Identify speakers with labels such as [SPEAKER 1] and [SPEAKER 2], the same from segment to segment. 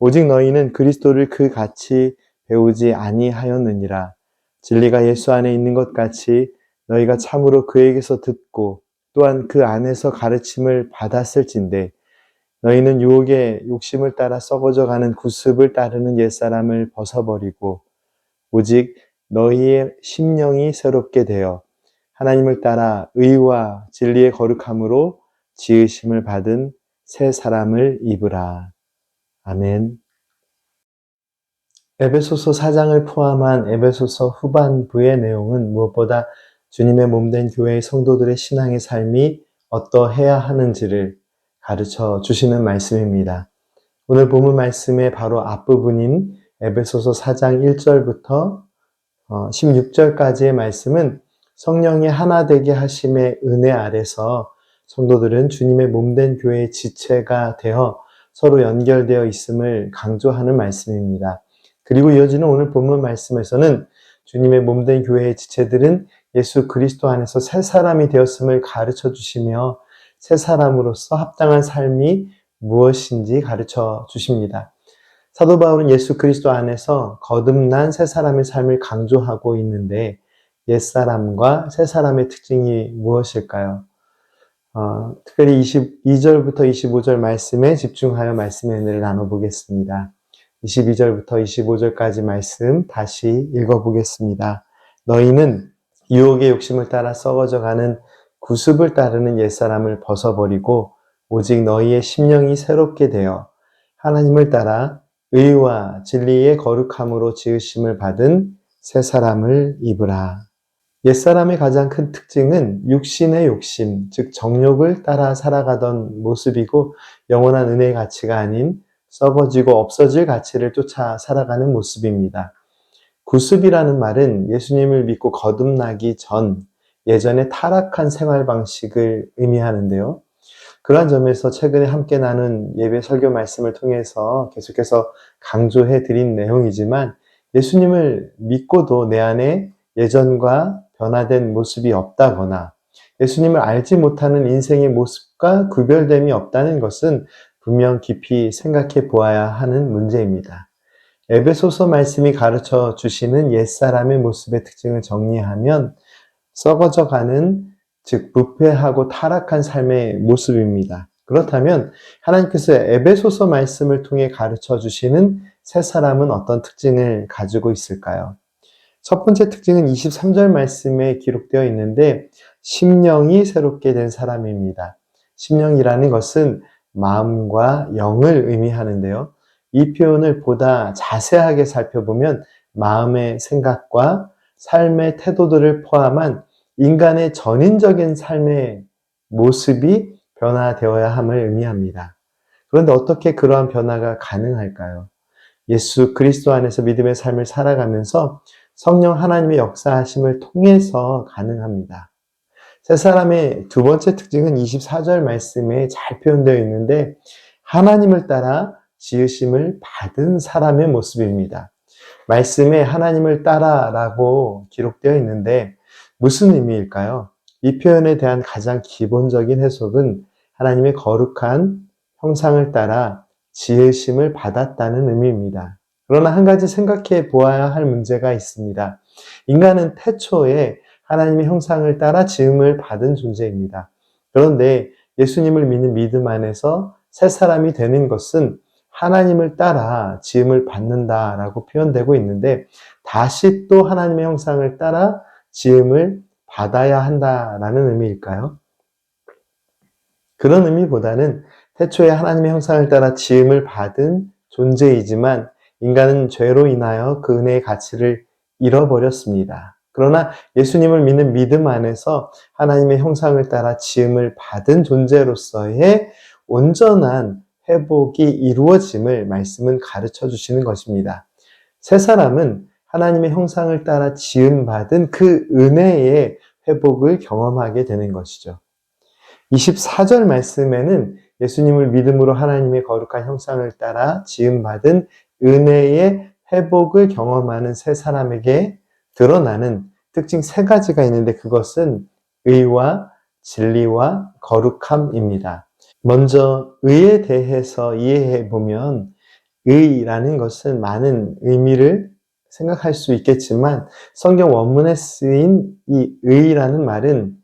[SPEAKER 1] 오직 너희는 그리스도를 그 같이 배우지 아니하였느니라. 진리가 예수 안에 있는 것 같이 너희가 참으로 그에게서 듣고 또한 그 안에서 가르침을 받았을진데 너희는 유혹의 욕심을 따라 썩어져 가는 구습을 따르는 옛사람을 벗어버리고 오직 너희의 심령이 새롭게 되어 하나님을 따라 의와 진리의 거룩함으로 지으심을 받은 새 사람을 입으라. 아멘. 에베소서 4장을 포함한 에베소서 후반부의 내용은 무엇보다 주님의 몸된 교회의 성도들의 신앙의 삶이 어떠해야 하는지를 가르쳐 주시는 말씀입니다. 오늘 본문 말씀의 바로 앞부분인 에베소서 4장 1절부터 16절까지의 말씀은 성령의 하나 되게 하심의 은혜 아래서 성도들은 주님의 몸된 교회의 지체가 되어 서로 연결되어 있음을 강조하는 말씀입니다. 그리고 이어지는 오늘 본문 말씀에서는 주님의 몸된 교회의 지체들은 예수 그리스도 안에서 새 사람이 되었음을 가르쳐 주시며 새 사람으로서 합당한 삶이 무엇인지 가르쳐 주십니다. 사도 바울은 예수 그리스도 안에서 거듭난 새 사람의 삶을 강조하고 있는데 옛 사람과 새 사람의 특징이 무엇일까요? 어, 특별히 22절부터 25절 말씀에 집중하여 말씀의 은혜를 나눠보겠습니다. 22절부터 25절까지 말씀 다시 읽어보겠습니다. 너희는 유혹의 욕심을 따라 썩어져 가는 구습을 따르는 옛사람을 벗어버리고 오직 너희의 심령이 새롭게 되어 하나님을 따라 의와 진리의 거룩함으로 지으심을 받은 새 사람을 입으라. 옛사람의 가장 큰 특징은 육신의 욕심, 즉 정욕을 따라 살아가던 모습이고 영원한 은혜의 가치가 아닌 썩어지고 없어질 가치를 쫓아 살아가는 모습입니다. 구습이라는 말은 예수님을 믿고 거듭나기 전 예전의 타락한 생활 방식을 의미하는데요. 그러한 점에서 최근에 함께 나눈 예배 설교 말씀을 통해서 계속해서 강조해 드린 내용이지만 예수님을 믿고도 내 안에 예전과 변화된 모습이 없다거나 예수님을 알지 못하는 인생의 모습과 구별됨이 없다는 것은 분명 깊이 생각해 보아야 하는 문제입니다. 에베소서 말씀이 가르쳐 주시는 옛사람의 모습의 특징을 정리하면 썩어져 가는 즉 부패하고 타락한 삶의 모습입니다. 그렇다면 하나님께서 에베소서 말씀을 통해 가르쳐 주시는 새 사람은 어떤 특징을 가지고 있을까요? 첫 번째 특징은 23절 말씀에 기록되어 있는데 심령이 새롭게 된 사람입니다. 심령이라는 것은 마음과 영을 의미하는데요. 이 표현을 보다 자세하게 살펴보면 마음의 생각과 삶의 태도들을 포함한 인간의 전인적인 삶의 모습이 변화되어야 함을 의미합니다. 그런데 어떻게 그러한 변화가 가능할까요? 예수 그리스도 안에서 믿음의 삶을 살아가면서 성령 하나님의 역사하심을 통해서 가능합니다. 세 사람의 두 번째 특징은 24절 말씀에 잘 표현되어 있는데 하나님을 따라 지으심을 받은 사람의 모습입니다. 말씀에 하나님을 따라라고 기록되어 있는데 무슨 의미일까요? 이 표현에 대한 가장 기본적인 해석은 하나님의 거룩한 형상을 따라 지으심을 받았다는 의미입니다. 그러나 한 가지 생각해 보아야 할 문제가 있습니다. 인간은 태초에 하나님의 형상을 따라 지음을 받은 존재입니다. 그런데 예수님을 믿는 믿음 안에서 새 사람이 되는 것은 하나님을 따라 지음을 받는다라고 표현되고 있는데 다시 또 하나님의 형상을 따라 지음을 받아야 한다라는 의미일까요? 그런 의미보다는 태초에 하나님의 형상을 따라 지음을 받은 존재이지만 인간은 죄로 인하여 그 은혜의 가치를 잃어버렸습니다. 그러나 예수님을 믿는 믿음 안에서 하나님의 형상을 따라 지음을 받은 존재로서의 온전한 회복이 이루어짐을 말씀은 가르쳐 주시는 것입니다. 새 사람은 하나님의 형상을 따라 지음 받은 그 은혜의 회복을 경험하게 되는 것이죠. 24절 말씀에는 예수님을 믿음으로 하나님의 거룩한 형상을 따라 지음 받은 은혜의 회복을 경험하는 새 사람에게 드러나는 특징 세 가지가 있는데 그것은 의와 진리와 거룩함입니다. 먼저 의에 대해서 이해해 보면 의라는 것은 많은 의미를 생각할 수 있겠지만 성경 원문에 쓰인 이 의라는 말은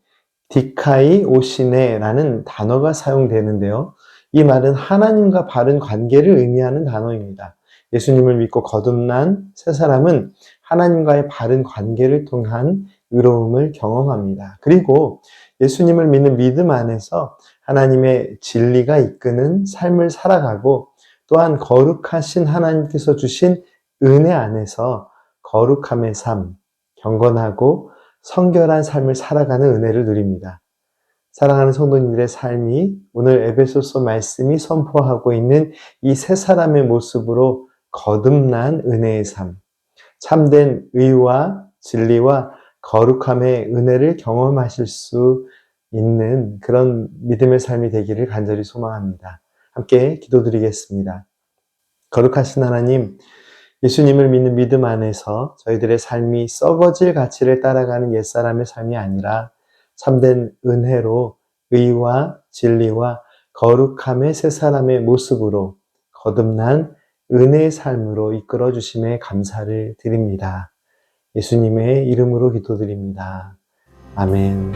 [SPEAKER 1] 디카이 오시네라는 단어가 사용되는데요. 이 말은 하나님과 바른 관계를 의미하는 단어입니다. 예수님을 믿고 거듭난 새 사람은 하나님과의 바른 관계를 통한 의로움을 경험합니다. 그리고 예수님을 믿는 믿음 안에서 하나님의 진리가 이끄는 삶을 살아가고 또한 거룩하신 하나님께서 주신 은혜 안에서 거룩함의 삶, 경건하고 성결한 삶을 살아가는 은혜를 누립니다. 사랑하는 성도님들의 삶이 오늘 에베소서 말씀이 선포하고 있는 이 세 사람의 모습으로 거듭난 은혜의 삶, 참된 의와 진리와 거룩함의 은혜를 경험하실 수 있는 그런 믿음의 삶이 되기를 간절히 소망합니다. 함께 기도드리겠습니다. 거룩하신 하나님, 예수님을 믿는 믿음 안에서 저희들의 삶이 썩어질 가치를 따라가는 옛사람의 삶이 아니라 참된 은혜로 의와 진리와 거룩함의 새 사람의 모습으로 거듭난 은혜의 삶으로 이끌어 주심에 감사를 드립니다. 예수님의 이름으로 기도드립니다. 아멘.